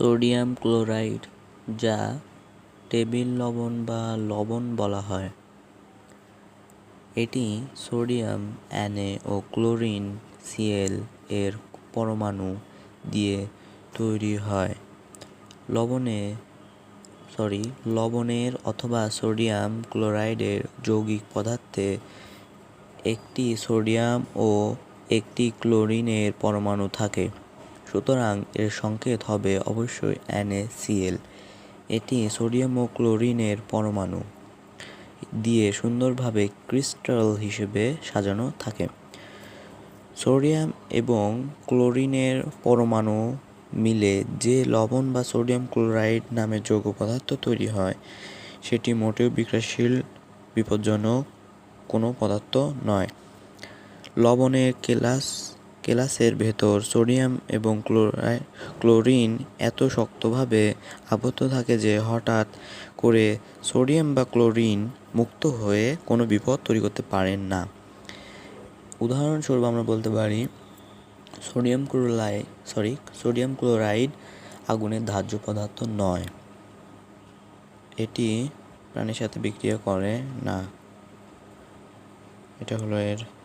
Sodium chloride, যা table লবণ বা লবণ বলা হয়। এটি সোডিয়াম অ্যানে ও ক্লোরিন সিএল এর পরমাণু দিয়ে তৈরি হয়। লবণে, সরি, লবণের অথবা সোডিয়াম ক্লোরাইডের যৌগিক পদার্থে একটি সোডিয়াম ও একটি ক্লোরিনের পরমাণু থাকে। সুতরাং এর সংকেত হবে অবশ্যই NaCl এটি সোডিয়াম ও ক্লোরিনের পরমাণু দিয়ে সুন্দরভাবে ক্রিস্টাল হিসেবে সাজানো থাকে। সোডিয়াম এবং ক্লোরিনের পরমাণু মিলে যে লবণ বা সোডিয়াম ক্লোরাইড নামে যৌগ পদার্থ তৈরি হয়, সেটি মোটেও বিক্রিয়াশীল বিপজ্জনক কোনো পদার্থ নয়। লবণের কেলাস কেলাসের ভেতর সোডিয়াম এবং ক্লোরাই, ক্লোরিন এত শক্তভাবে আবদ্ধ থাকে যে হঠাৎ করে সোডিয়াম বা ক্লোরিন মুক্ত হয়ে কোনো বিপদ তৈরি করতে পারেন না। উদাহরণস্বরূপ আমরা বলতে পারি, sodium chloride sorry sodium chloride আগুনের ধার্য পদার্থ নয়। এটি প্রাণীর সাথে বিক্রিয়া করে না। এটা হলো এর